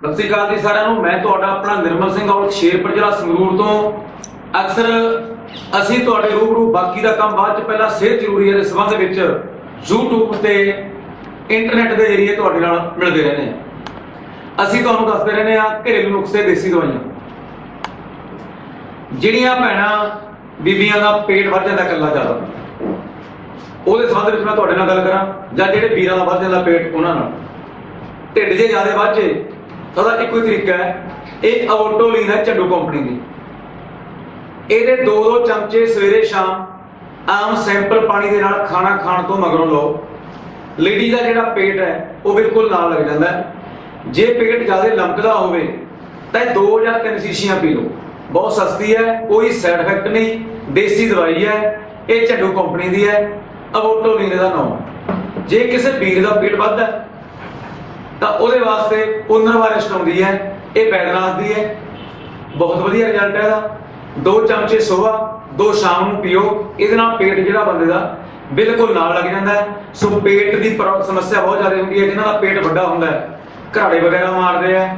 ਸਤਿ ਸ਼੍ਰੀ ਅਕਾਲ ਜੀ ਸਾਰਿਆਂ ਨੂੰ। ਮੈਂ ਤੁਹਾਡਾ ਆਪਣਾ ਨਿਰਮਲ ਸਿੰਘ ਔਰ ਸ਼ੇਰਪੁਰ ਜ਼ਿਲ੍ਹਾ ਸੰਗਰੂਰ ਤੋਂ। ਅਕਸਰ ਅਸੀਂ ਤੁਹਾਡੇ ਰੂਬਰੂ, ਬਾਕੀ ਦਾ ਕੰਮ ਬਾਅਦ ਚ ਪਹਿਲਾਂ ਸਿਹਤ ਜ਼ਰੂਰੀ ਹੈ ਦੇ ਸੰਬੰਧ ਵਿੱਚ YouTube ਤੇ ਇੰਟਰਨੈਟ ਦੇ ਜ਼ਰੀਏ ਤੁਹਾਡੇ ਨਾਲ ਮਿਲਦੇ ਰਹਿੰਦੇ ਹਾਂ। ਅਸੀਂ ਤੁਹਾਨੂੰ ਦੱਸਦੇ ਰਹਿੰਦੇ ਹਾਂ ਘਰੇਲੂ ਨੁਕਸੇ ਦੇਸੀ ਦਵਾਈਆਂ। ਜਿਹੜੀਆਂ ਭੈਣਾਂ, ਬੀਬੀਆਂ ਦਾ ਪੇਟ ਵੱਧ ਜਾਂਦਾ ਇਕੱਲਾ ਜ਼ਿਆਦਾ। ਉਹਦੇ ਸੰਬੰਧ ਵਿੱਚ ਮੈਂ ਤੁਹਾਡੇ ਨਾਲ ਗੱਲ ਕਰਾਂ ਜਾਂ ਜਿਹੜੇ ਵੀਰਾਂ ਦਾ ਵੱਧ ਜਾਂਦਾ ਪੇਟ, ਉਹਨਾਂ ਨਾਲ। ਢਿੱਡ ਜੇ ਜ਼ਿਆਦਾ ਵੱਧ ਜੇ ਉਹਦਾ ਇੱਕੋ ਹੀ ਤਰੀਕਾ ਹੈ। ਇਹ ਆਟੋਲੀਨ ਹੈ ਝੰਡੂ ਕੰਪਨੀ ਦੀ। ਇਹਦੇ ਦੋ ਦੋ ਚਮਚੇ ਸਵੇਰੇ ਸ਼ਾਮ ਆਮ ਸਿੰਪਲ ਪਾਣੀ ਦੇ ਨਾਲ ਖਾਣਾ ਖਾਣ ਤੋਂ ਮਗਰੋਂ ਲਓ। ਲੇਡੀ ਦਾ ਜਿਹੜਾ ਪੇਟ ਹੈ, ਉਹ ਬਿਲਕੁਲ ਨਾਲ ਲੱਗ ਜਾਂਦਾ ਹੈ। ਜੇ ਪੇਟ ਜ਼ਿਆਦਾ ਲੰਕਦਾ ਹੋਵੇ, ਤਾਂ ਇਹ ਦੋ ਜਾਂ ਤਿੰਨ ਸ਼ੀਸ਼ੀਆਂ ਪੀ ਲਓ। ਬਹੁਤ ਸਸਤੀ ਹੈ, ਕੋਈ ਸਾਈਡ ਇਫੈਕਟ ਨਹੀਂ। ਦੇਸੀ ਦਵਾਈ ਹੈ, ਇਹ ਝੱਡੂ ਕੰਪਨੀ ਦੀ ਹੈ। ਅਵੋਟੋਲੀਨ ਦਾ ਨਾਮ। ਜੇ ਕਿਸੇ ਵੀਰ ਦਾ ਪੇਟ ਵੱਧਦਾ ਤਾਂ ਉਹਦੇ ਵਾਸਤੇ ਪੁਨਰਵਾਰਿਸ਼ ਆਉਂਦੀ ਹੈ, ਇਹ ਬੈਦਨਾਥ ਦੀ ਹੈ। ਬਹੁਤ ਵਧੀਆ ਰਿਜ਼ਲਟ ਹੈ ਇਹਦਾ। ਦੋ ਚਮਚੇ ਸਵੇਰ ਦੋ ਸ਼ਾਮ ਨੂੰ ਪੀਓ। ਇਹਦੇ ਨਾਲ ਪੇਟ ਜਿਹੜਾ ਬੰਦੇ ਦਾ ਬਿਲਕੁਲ ਨਾਲ ਲੱਗ ਜਾਂਦਾ ਹੈ। ਸੋ ਪੇਟ ਦੀ ਸਮੱਸਿਆ ਬਹੁਤ ਜ਼ਿਆਦਾ ਹੁੰਦੀ ਹੈ ਜਿਨ੍ਹਾਂ ਦਾ ਪੇਟ ਵੱਡਾ ਹੁੰਦਾ ਹੈ। ਘਰਾੜੇ ਵਗੈਰਾ ਮਾਰਦੇ ਆ।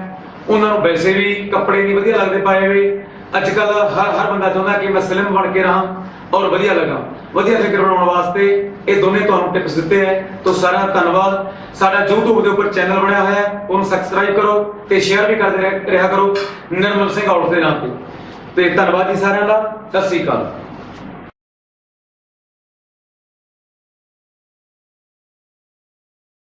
ਉਹਨਾਂ ਨੂੰ ਵੈਸੇ ਵੀ ਕੱਪੜੇ ਨਹੀਂ ਵਧੀਆ ਲੱਗਦੇ ਪਾਏ ਹੋਏ। ਅੱਜ ਕੱਲ ਹਰ ਹਰ ਬੰਦਾ ਚਾਹੁੰਦਾ ਕਿ ਮੈਂ ਸਲਿਮ ਬਣ ਕੇ ਰਹਾਂ ਔਰ ਵਧੀਆ ਲੱਗਾ। ਵਧੀਆ ਫਿਕਰ ਬਣਾਉਣ ਵਾਸਤੇ ਇਹ ਦੋਨੇ ਤੁਹਾਨੂੰ ਟਿਪਸ ਦਿੱਤੇ ਹੈ। ਤੋਂ ਸਾਰਿਆਂ ਧੰਨਵਾਦ। ਸਾਡਾ YouTube ਦੇ ਉੱਪਰ ਚੈਨਲ ਬਣਿਆ ਹੋਇਆ ਹੈ, ਉਹਨੂੰ ਸਬਸਕ੍ਰਾਈਬ ਕਰੋ ਤੇ ਸ਼ੇਅਰ ਵੀ ਕਰਦੇ ਰਿਹਾ ਕਰੋ। ਨਿਰਮਲ ਸਿੰਘ ਆਊਟ ਦੇ ਨਾਮ ਤੇ। ਤੇ ਧੰਨਵਾਦ ਜੀ ਸਾਰਿਆਂ ਦਾ। ਸਤਿ ਸ੍ਰੀ ਅਕਾਲ।